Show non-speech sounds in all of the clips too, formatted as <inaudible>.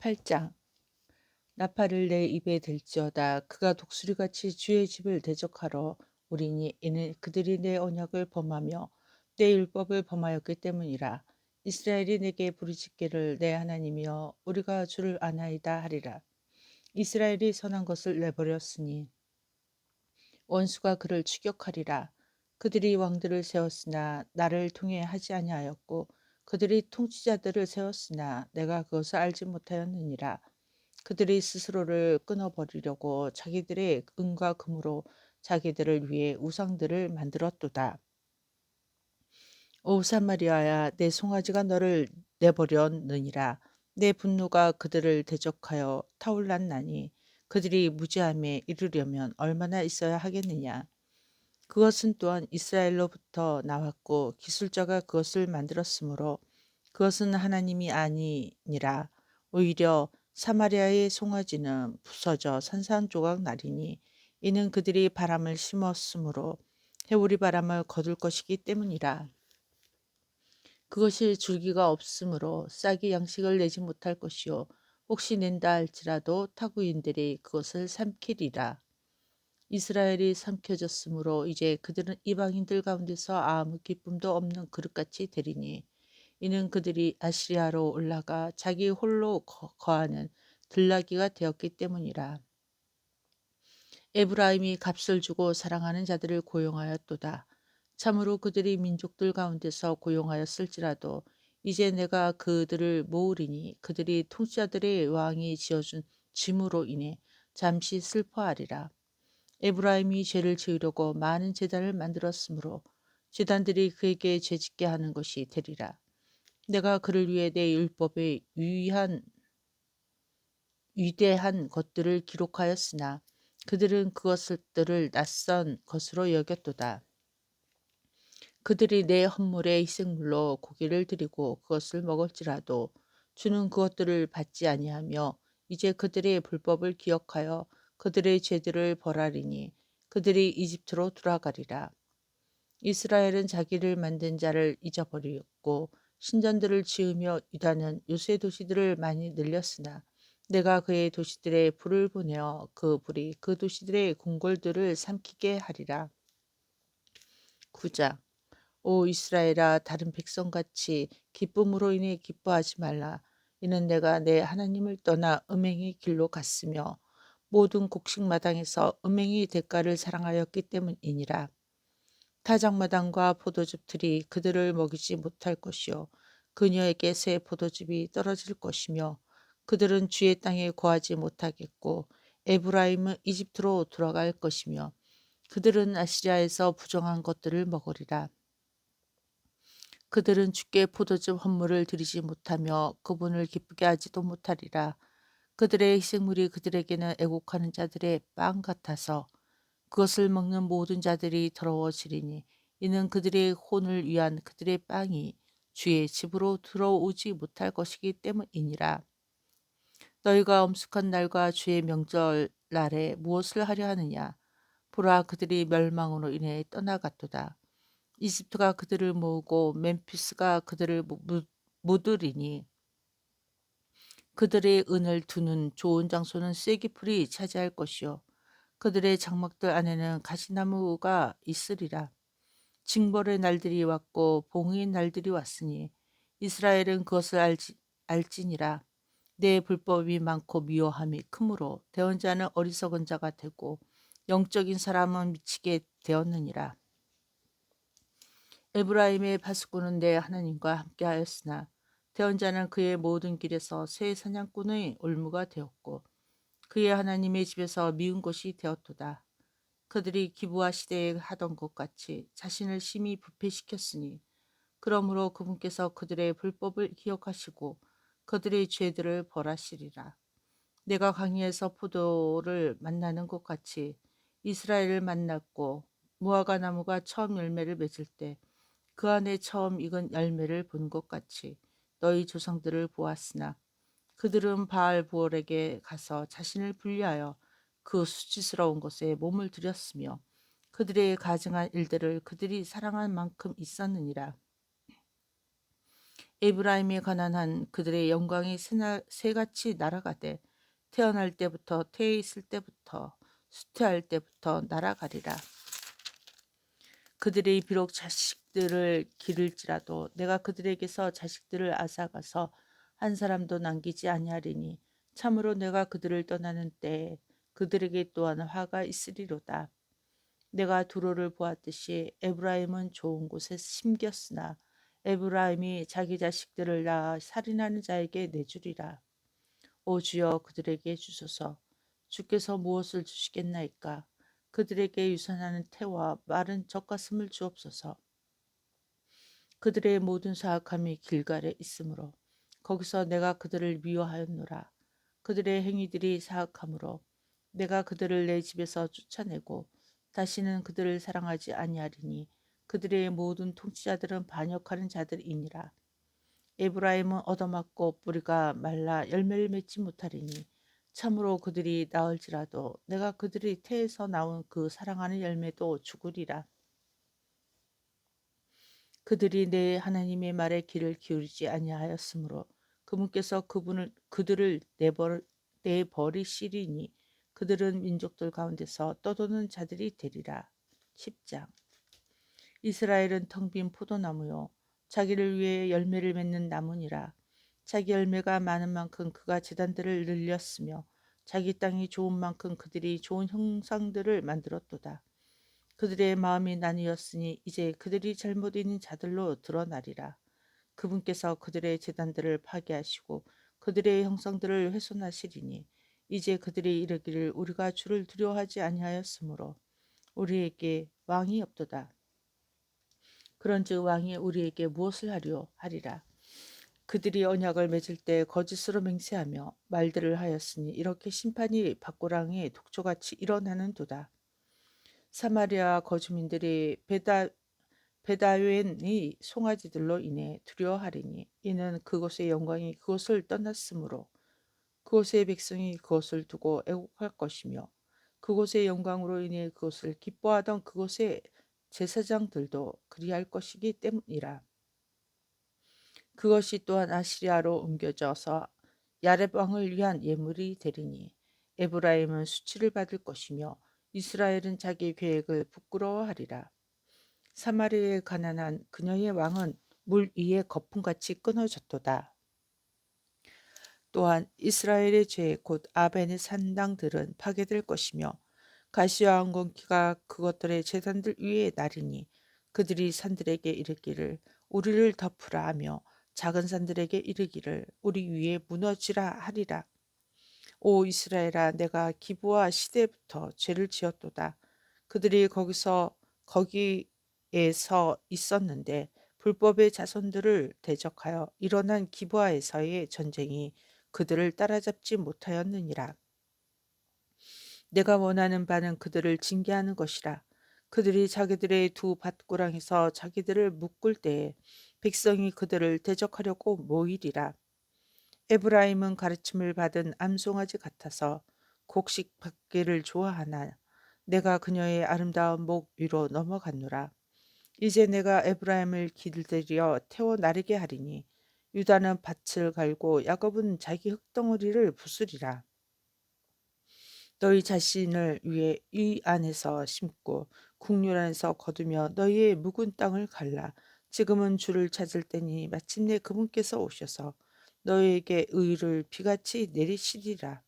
8장. 나팔을 내 입에 댈지어다 그가 독수리같이 주의 집을 대적하러 오리니 이는 그들이 내 언약을 범하며 내 율법을 범하였기 때문이라. 이스라엘이 내게 부르짖기를 내 하나님이여 우리가 주를 아나이다 하리라. 이스라엘이 선한 것을 내버렸으니 원수가 그를 추격하리라. 그들이 왕들을 세웠으나 나를 통해 하지 아니하였고 그들이 통치자들을 세웠으나 내가 그것을 알지 못하였느니라. 그들이 스스로를 끊어버리려고 자기들의 은과 금으로 자기들을 위해 우상들을 만들었도다. 오 사마리아야 내 송아지가 너를 내버렸느니라. 내 분노가 그들을 대적하여 타올랐나니 그들이 무지함에 이르려면 얼마나 있어야 하겠느냐. 그것은 또한 이스라엘로부터 나왔고 기술자가 그것을 만들었으므로 그것은 하나님이 아니니라. 오히려 사마리아의 송아지는 부서져 산산조각 나리니 이는 그들이 바람을 심었으므로 해오리 바람을 거둘 것이기 때문이라. 그것이 줄기가 없으므로 싹이 양식을 내지 못할 것이요 혹시 낸다 할지라도 타구인들이 그것을 삼키리라. 이스라엘이 삼켜졌으므로 이제 그들은 이방인들 가운데서 아무 기쁨도 없는 그릇같이 되리니 이는 그들이 아시리아로 올라가 자기 홀로 거하는 들나귀가 되었기 때문이라. 에브라임이 값을 주고 사랑하는 자들을 고용하였도다. 참으로 그들이 민족들 가운데서 고용하였을지라도 이제 내가 그들을 모으리니 그들이 통치자들의 왕이 지어준 짐으로 인해 잠시 슬퍼하리라. 에브라임이 죄를 지으려고 많은 재단을 만들었으므로 재단들이 그에게 죄짓게 하는 것이 되리라. 내가 그를 위해 내 율법에 유의한 위대한 것들을 기록하였으나 그들은 그것들을 낯선 것으로 여겼도다. 그들이 내 헌물에 희생물로 고기를 드리고 그것을 먹을지라도 주는 그것들을 받지 아니하며 이제 그들의 불법을 기억하여 그들의 죄들을 벌하리니 그들이 이집트로 돌아가리라. 이스라엘은 자기를 만든 자를 잊어버리고 신전들을 지으며 유다는 요새 도시들을 많이 늘렸으나 내가 그의 도시들에 불을 보내어 그 불이 그 도시들의 궁궐들을 삼키게 하리라. 9장 오 이스라엘아 다른 백성같이 기쁨으로 인해 기뻐하지 말라. 이는 내가 내 하나님을 떠나 음행의 길로 갔으며 모든 곡식 마당에서 음행이 대가를 사랑하였기 때문이니라. 타작마당과 포도즙 틀이 그들을 먹이지 못할 것이요 그녀에게 새 포도즙이 떨어질 것이며 그들은 주의 땅에 거하지 못하겠고 에브라임은 이집트로 돌아갈 것이며 그들은 아시리아에서 부정한 것들을 먹으리라. 그들은 주께 포도즙 헌물을 드리지 못하며 그분을 기쁘게 하지도 못하리라. 그들의 희생물이 그들에게는 애곡하는 자들의 빵 같아서 그것을 먹는 모든 자들이 더러워지리니 이는 그들의 혼을 위한 그들의 빵이 주의 집으로 들어오지 못할 것이기 때문이니라. 너희가 엄숙한 날과 주의 명절 날에 무엇을 하려 하느냐? 보라 그들이 멸망으로 인해 떠나갔도다. 이집트가 그들을 모으고 멤피스가 그들을 묻으리니 그들의 은을 두는 좋은 장소는 쐐기풀이 차지할 것이요 그들의 장막들 안에는 가시나무가 있으리라. 징벌의 날들이 왔고 봉의 날들이 왔으니 이스라엘은 그것을 알지, 알지니라. 내 불법이 많고 미워함이 크므로 대언자는 어리석은 자가 되고 영적인 사람은 미치게 되었느니라. 에브라임의 바스고는 내 하나님과 함께하였으나 대언자는 그의 모든 길에서 새 사냥꾼의 올무가 되었고 그의 하나님의 집에서 미운 것이 되었도다. 그들이 기부와 시대에 하던 것 같이 자신을 심히 부패시켰으니 그러므로 그분께서 그들의 불법을 기억하시고 그들의 죄들을 벌하시리라. 내가 강의에서 포도를 만나는 것 같이 이스라엘을 만났고 무화과 나무가 처음 열매를 맺을 때 그 안에 처음 익은 열매를 본 것 같이 너희 조상들을 보았으나 그들은 바알 부월에게 가서 자신을 분리하여 그 수치스러운 것에 몸을 들였으며 그들의 가증한 일들을 그들이 사랑한 만큼 있었느니라. 에브라임이 가난한 그들의 영광이 새같이 날아가되 태어날 때부터 태에 있을 때부터 수태할 때부터 날아가리라. 그들이 비록 자식 들을 기를지라도 내가 그들에게서 자식들을 앗아가서 한 사람도 남기지 아니하리니 참으로 내가 그들을 떠나는 때에 그들에게 또한 화가 있으리로다. 내가 두로를 보았듯이 에브라임은 좋은 곳에 심겼으나 에브라임이 자기 자식들을 낳아 살인하는 자에게 내주리라. 오 주여 그들에게 주소서. 주께서 무엇을 주시겠나이까? 그들에게 유산하는 태와 마른 젖가슴을 주옵소서. 그들의 모든 사악함이 길갈에 있으므로 거기서 내가 그들을 미워하였노라. 그들의 행위들이 사악함으로 내가 그들을 내 집에서 쫓아내고 다시는 그들을 사랑하지 아니하리니 그들의 모든 통치자들은 반역하는 자들이니라. 에브라임은 얻어맞고 뿌리가 말라 열매를 맺지 못하리니 참으로 그들이 나을지라도 내가 그들이 태에서 나온 그 사랑하는 열매도 죽으리라. 그들이 내 하나님의 말에 귀를 기울이지 아니하였으므로 그분께서 그분을 그들을 내버 내버리시리니 그들은 민족들 가운데서 떠도는 자들이 되리라. 10장 이스라엘은 텅 빈 포도나무요 자기를 위해 열매를 맺는 나무니라. 자기 열매가 많은 만큼 그가 재단들을 늘렸으며 자기 땅이 좋은 만큼 그들이 좋은 형상들을 만들었도다. 그들의 마음이 나뉘었으니 이제 그들이 잘못 있는 자들로 드러나리라. 그분께서 그들의 재단들을 파괴하시고 그들의 형상들을 훼손하시리니 이제 그들이 이르기를 우리가 주를 두려워하지 아니하였으므로 우리에게 왕이 없도다. 그런즉 왕이 우리에게 무엇을 하려 하리라. 그들이 언약을 맺을 때 거짓으로 맹세하며 말들을 하였으니 이렇게 심판이 박고랑의 독초같이 일어나는도다. 사마리아 거주민들이 베다 베다웬의 송아지들로 인해 두려워하리니 이는 그곳의 영광이 그곳을 떠났으므로 그곳의 백성이 그곳을 두고 애곡할 것이며 그곳의 영광으로 인해 그곳을 기뻐하던 그곳의 제사장들도 그리할 것이기 때문이라. 그것이 또한 아시리아로 옮겨져서 야렙 왕을 위한 예물이 되리니 에브라임은 수치를 받을 것이며 이스라엘은 자기 계획을 부끄러워하리라. 사마리아에 가난한 그녀의 왕은 물 위에 거품같이 끊어졌도다. 또한 이스라엘의 죄 곧 아벤의 산당들은 파괴될 것이며 가시와 항공기가 그것들의 재단들 위에 나리니 그들이 산들에게 이르기를 우리를 덮으라 하며 작은 산들에게 이르기를 우리 위에 무너지라 하리라. 오 이스라엘아 내가 기부와 시대부터 죄를 지었도다. 그들이 거기서 거기에서 있었는데 불법의 자손들을 대적하여 일어난 기부하에서의 전쟁이 그들을 따라잡지 못하였느니라. 내가 원하는 바는 그들을 징계하는 것이라. 그들이 자기들의 두 밭구랑에서 자기들을 묶을 때에 백성이 그들을 대적하려고 모이리라. 에브라임은 가르침을 받은 암송아지 같아서 곡식 받기를 좋아하나 내가 그녀의 아름다운 목 위로 넘어갔노라. 이제 내가 에브라임을 길들여 태워 나르게 하리니 유다는 밭을 갈고 야곱은 자기 흙덩어리를 부수리라. 너희 자신을 위해 이 안에서 심고 국률 안에서 거두며 너희의 묵은 땅을 갈라. 지금은 주를 찾을 때니 마침내 그분께서 오셔서 너희에게 의를 비같이 내리시리라.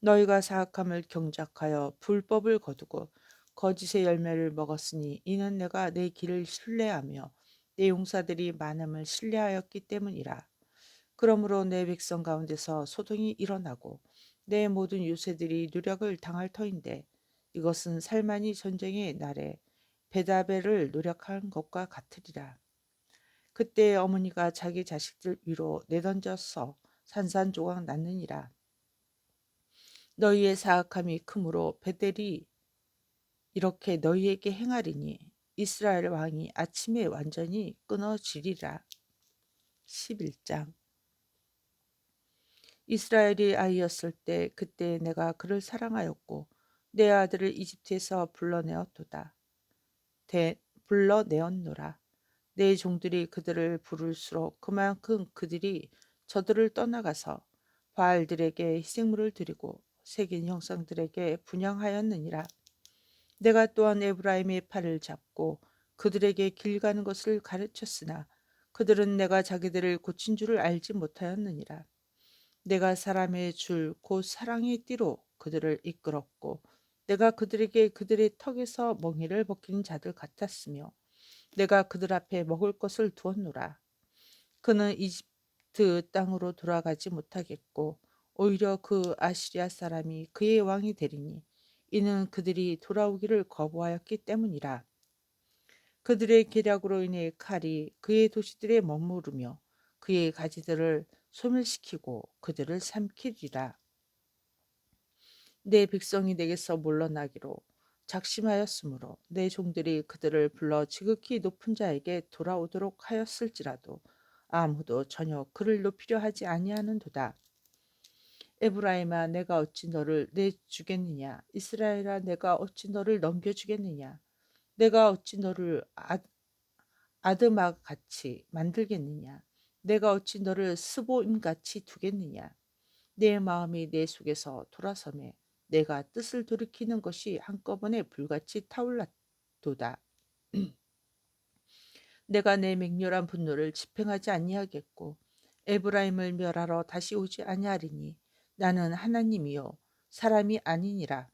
너희가 사악함을 경작하여 불법을 거두고 거짓의 열매를 먹었으니 이는 내가 내 길을 신뢰하며 내 용사들이 많음을 신뢰하였기 때문이라. 그러므로 내 백성 가운데서 소동이 일어나고 내 모든 요새들이 누력을 당할 터인데 이것은 살만이 전쟁의 날에 베다벨을 노력한 것과 같으리라. 그때 어머니가 자기 자식들 위로 내던져서 산산조각 났느니라. 너희의 사악함이 크므로 베델이 이렇게 너희에게 행하리니 이스라엘 왕이 아침에 완전히 끊어지리라. 11장 이스라엘이 아이였을 때 그때 내가 그를 사랑하였고 내 아들을 이집트에서 불러내었도다. 대, 불러내었노라. 내 종들이 그들을 부를수록 그만큼 그들이 저들을 떠나가서 바알들에게 희생물을 드리고 새긴 형상들에게 분양하였느니라. 내가 또한 에브라임의 팔을 잡고 그들에게 길 가는 것을 가르쳤으나 그들은 내가 자기들을 고친 줄을 알지 못하였느니라. 내가 사람의 줄 곧 사랑의 띠로 그들을 이끌었고 내가 그들에게 그들의 턱에서 멍에를 벗긴 자들 같았으며 내가 그들 앞에 먹을 것을 두었노라. 그는 이집트 땅으로 돌아가지 못하겠고 오히려 그 아시리아 사람이 그의 왕이 되리니 이는 그들이 돌아오기를 거부하였기 때문이라. 그들의 계략으로 인해 칼이 그의 도시들에 머무르며 그의 가지들을 소멸시키고 그들을 삼키리라. 내 백성이 내게서 물러나기로 작심하였으므로 내 종들이 그들을 불러 지극히 높은 자에게 돌아오도록 하였을지라도 아무도 전혀 그를 높이려 하지 아니하는도다. 에브라임아 내가 어찌 너를 내주겠느냐? 이스라엘아 내가 어찌 너를 넘겨주겠느냐? 내가 어찌 너를 아, 아드막 같이 만들겠느냐? 내가 어찌 너를 스보임 같이 두겠느냐? 내 마음이 내 속에서 돌아서매 내가 뜻을 돌이키는 것이 한꺼번에 불같이 타올랐도다. <clears throat> 내가 내 맹렬한 분노를 집행하지 아니하겠고 에브라임을 멸하러 다시 오지 아니하리니 나는 하나님이요 사람이 아니니라.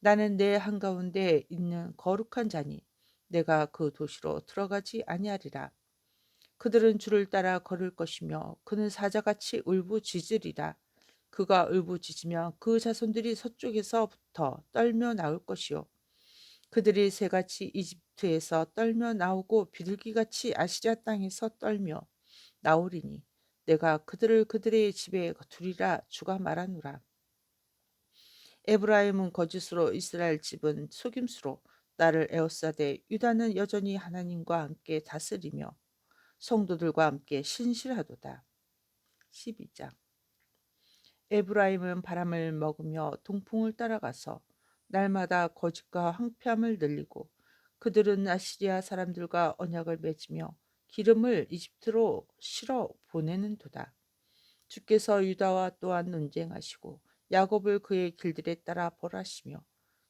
나는 내 한가운데 있는 거룩한 자니 내가 그 도시로 들어가지 아니하리라. 그들은 주를 따라 걸을 것이며 그는 사자같이 울부짖으리라. 그가 울부짖으며 그 자손들이 서쪽에서부터 떨며 나올 것이요. 그들이 새같이 이집트에서 떨며 나오고 비둘기같이 아시리아 땅에서 떨며 나오리니 내가 그들을 그들의 집에 두리라 주가 말하노라. 에브라임은 거짓으로 이스라엘 집은 속임수로 나를 에워싸되 유다는 여전히 하나님과 함께 다스리며 성도들과 함께 신실하도다. 12장 에브라임은 바람을 먹으며 동풍을 따라가서 날마다 거짓과 황폐함을 늘리고 그들은 아시리아 사람들과 언약을 맺으며 기름을 이집트로 실어 보내는 도다. 주께서 유다와 또한 논쟁하시고 야곱을 그의 길들에 따라 벌하시며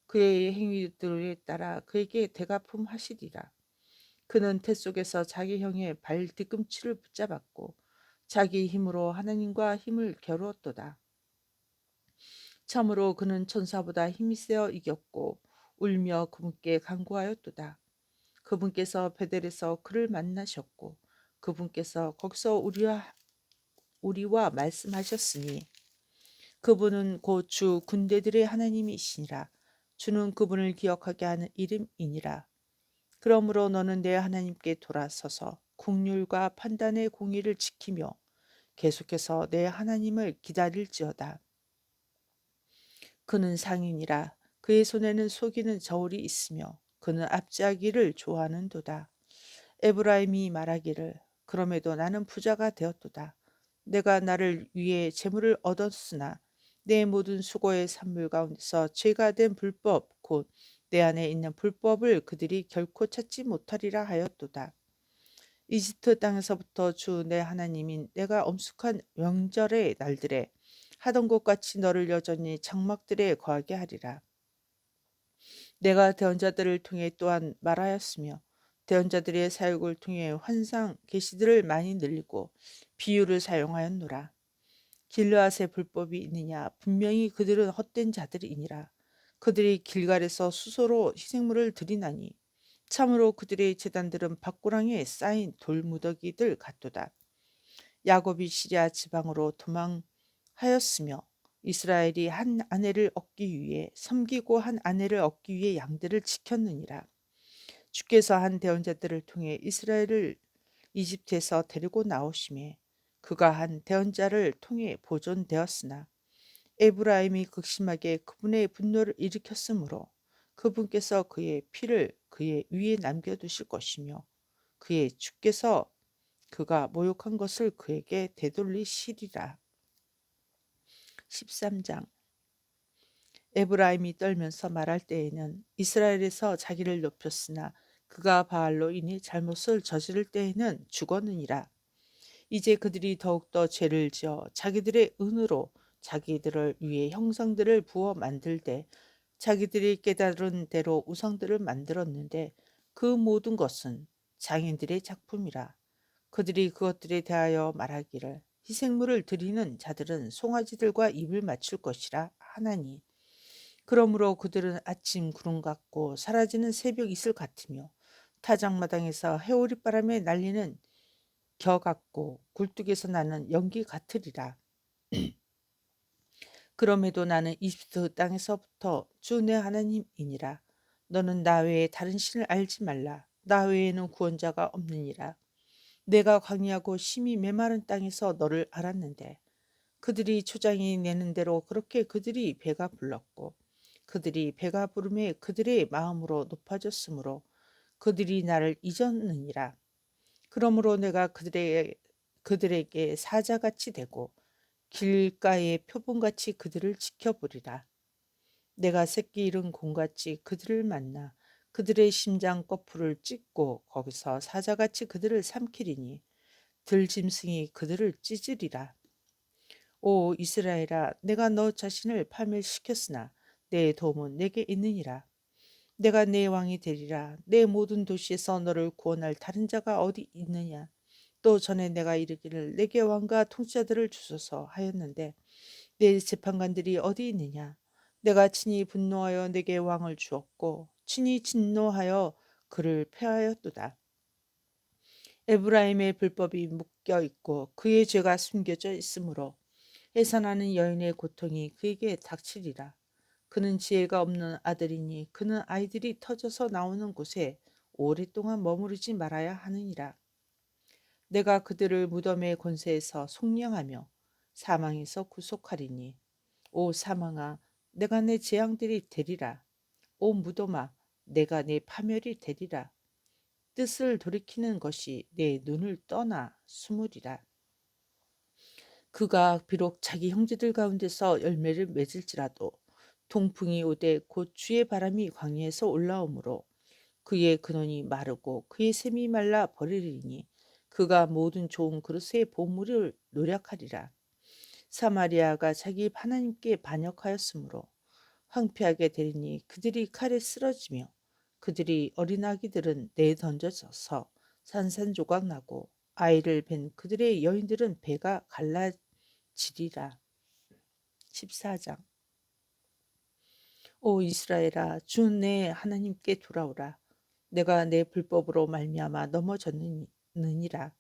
그의 행위들에 따라 그에게 대가품 하시리라. 그는 태 속에서 자기 형의 발 뒤꿈치를 붙잡았고 자기 힘으로 하나님과 힘을 겨루었도다. 참으로 그는 천사보다 힘이 세어 이겼고 울며 그분께 간구하였도다. 그분께서 베델에서 그를 만나셨고 그분께서 거기서 우리와 우리와 말씀하셨으니 그분은 곧 주 군대들의 하나님이시니라. 주는 그분을 기억하게 하는 이름이니라. 그러므로 너는 내 하나님께 돌아서서 국률과 판단의 공의를 지키며 계속해서 내 하나님을 기다릴지어다 그는 상인이라 그의 손에는 속이는 저울이 있으며 그는 앞지하기를 좋아하는도다. 에브라임이 말하기를 그럼에도 나는 부자가 되었도다. 내가 나를 위해 재물을 얻었으나 내 모든 수고의 산물 가운데서 죄가 된 불법 곧 내 안에 있는 불법을 그들이 결코 찾지 못하리라 하였도다. 이집트 땅에서부터 주 내 하나님인 내가 엄숙한 명절의 날들에 하던 것 같이 너를 여전히 장막들에 거하게 하리라. 내가 대언자들을 통해 또한 말하였으며 대언자들의 사육을 통해 환상 계시들을 많이 늘리고 비유를 사용하였노라. 길르앗의 불법이 있느냐 분명히 그들은 헛된 자들이니라. 그들이 길갈에서 수소로 희생물을 드리나니 참으로 그들의 재단들은 밭고랑에 쌓인 돌무더기들 같도다. 야곱이 시리아 지방으로 도망 하였으며 이스라엘이 한 아내를 얻기 위해 섬기고 한 아내를 얻기 위해 양들을 지켰느니라. 주께서 한 대언자들을 통해 이스라엘을 이집트에서 데리고 나오심에 그가 한 대언자를 통해 보존되었으나 에브라임이 극심하게 그분의 분노를 일으켰으므로 그분께서 그의 피를 그의 위에 남겨두실 것이며 그의 주께서 그가 모욕한 것을 그에게 되돌리시리라. 13장 에브라임이 떨면서 말할 때에는 이스라엘에서 자기를 높였으나 그가 바알로 인해 잘못을 저지를 때에는 죽었느니라. 이제 그들이 더욱더 죄를 지어 자기들의 은으로 자기들을 위해 형상들을 부어 만들되 자기들이 깨달은 대로 우상들을 만들었는데 그 모든 것은 장인들의 작품이라. 그들이 그것들에 대하여 말하기를 희생물을 드리는 자들은 송아지들과 입을 맞출 것이라 하나니 그러므로 그들은 아침 구름 같고 사라지는 새벽 이슬 같으며 타작마당에서 해오리 바람에 날리는 겨 같고 굴뚝에서 나는 연기 같으리라. <clears throat> 그럼에도 나는 이집트 땅에서부터 주 내 하나님이니라. 너는 나 외에 다른 신을 알지 말라. 나 외에는 구원자가 없느니라. 내가 광야하고 심히 메마른 땅에서 너를 알았는데 그들이 초장이 내는 대로 그렇게 그들이 배가 불렀고 그들이 배가 부름에 그들의 마음으로 높아졌으므로 그들이 나를 잊었느니라. 그러므로 내가 그들에게, 그들에게 사자같이 되고 길가의 표본같이 그들을 지켜보리라. 내가 새끼 잃은 곰같이 그들을 만나 그들의 심장 거풀을 찢고 거기서 사자같이 그들을 삼키리니 들짐승이 그들을 찢으리라. 오 이스라엘아 내가 너 자신을 파멸시켰으나 내 도움은 내게 있느니라. 내가 내 왕이 되리라. 내 모든 도시에서 너를 구원할 다른 자가 어디 있느냐. 또 전에 내가 이르기를 내게 왕과 통치자들을 주소서 하였는데 내 재판관들이 어디 있느냐. 내가 친히 분노하여 내게 왕을 주었고 친히 진노하여 그를 폐하였도다. 에브라임의 불법이 묶여 있고 그의 죄가 숨겨져 있으므로 해산하는 여인의 고통이 그에게 닥치리라. 그는 지혜가 없는 아들이니 그는 아이들이 터져서 나오는 곳에 오랫동안 머무르지 말아야 하느니라. 내가 그들을 무덤의 권세에서 속량하며 사망에서 구속하리니 오 사망아 내가 내 재앙들이 되리라. 오 무덤아 내가 내 파멸이 되리라. 뜻을 돌이키는 것이 내 눈을 떠나 숨으리라. 그가 비록 자기 형제들 가운데서 열매를 맺을지라도 동풍이 오되 곧 주의 바람이 광야에서 올라오므로 그의 근원이 마르고 그의 샘이 말라 버리리니 그가 모든 좋은 그릇의 보물을 노력하리라. 사마리아가 자기 하나님께 반역하였으므로 황폐하게 되리니 그들이 칼에 쓰러지며 그들이 어린 아기들은 내던져져서 산산조각 나고 아이를 뵌 그들의 여인들은 배가 갈라지리라. 14장. 오 이스라엘아 주 내 하나님께 돌아오라. 내가 내 불법으로 말미암아 넘어졌느니라.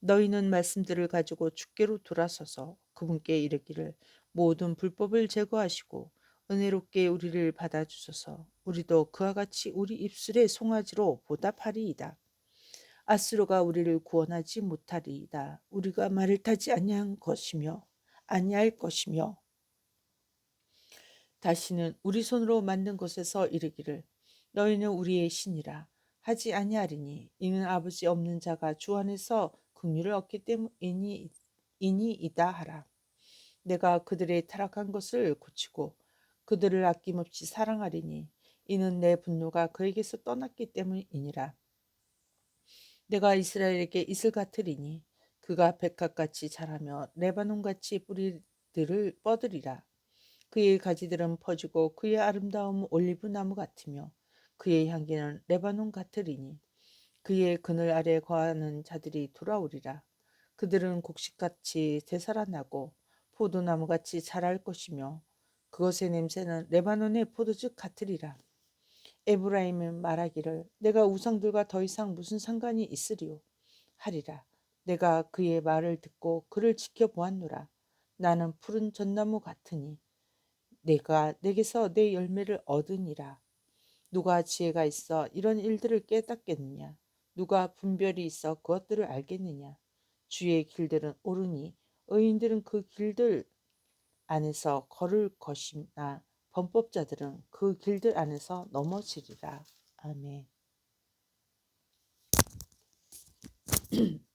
너희는 말씀들을 가지고 주께로 돌아서서 그분께 이르기를 모든 불법을 제거하시고 은혜롭게 우리를 받아주소서 우리도 그와 같이 우리 입술의 송아지로 보답하리이다. 아스로가 우리를 구원하지 못하리이다. 우리가 말을 타지 아니한 것이며 아니할 것이며 다시는 우리 손으로 만든 곳에서 이르기를 너희는 우리의 신이라 하지 아니하리니 이는 아버지 없는 자가 주 안에서 긍휼을 얻기 때문이니 이다 하라. 내가 그들의 타락한 것을 고치고 그들을 아낌없이 사랑하리니 이는 내 분노가 그에게서 떠났기 때문이니라. 내가 이스라엘에게 이슬 같으리니 그가 백합같이 자라며 레바논같이 뿌리들을 뻗으리라. 그의 가지들은 퍼지고 그의 아름다움 올리브 나무 같으며 그의 향기는 레바논 같으리니 그의 그늘 아래 거하는 자들이 돌아오리라. 그들은 곡식같이 되살아나고 포도나무같이 자랄 것이며 그것의 냄새는 레바논의 포도즙 같으리라. 에브라임은 말하기를 내가 우상들과 더 이상 무슨 상관이 있으리요 하리라. 내가 그의 말을 듣고 그를 지켜보았노라. 나는 푸른 전나무 같으니 내가 내게서 내 열매를 얻으니라. 누가 지혜가 있어 이런 일들을 깨닫겠느냐? 누가 분별이 있어 그것들을 알겠느냐? 주의 길들은 옳으니 의인들은 그 길들 안에서 걸을 것이나 범법자들은 그 길들 안에서 넘어지리라. 아멘. <clears throat>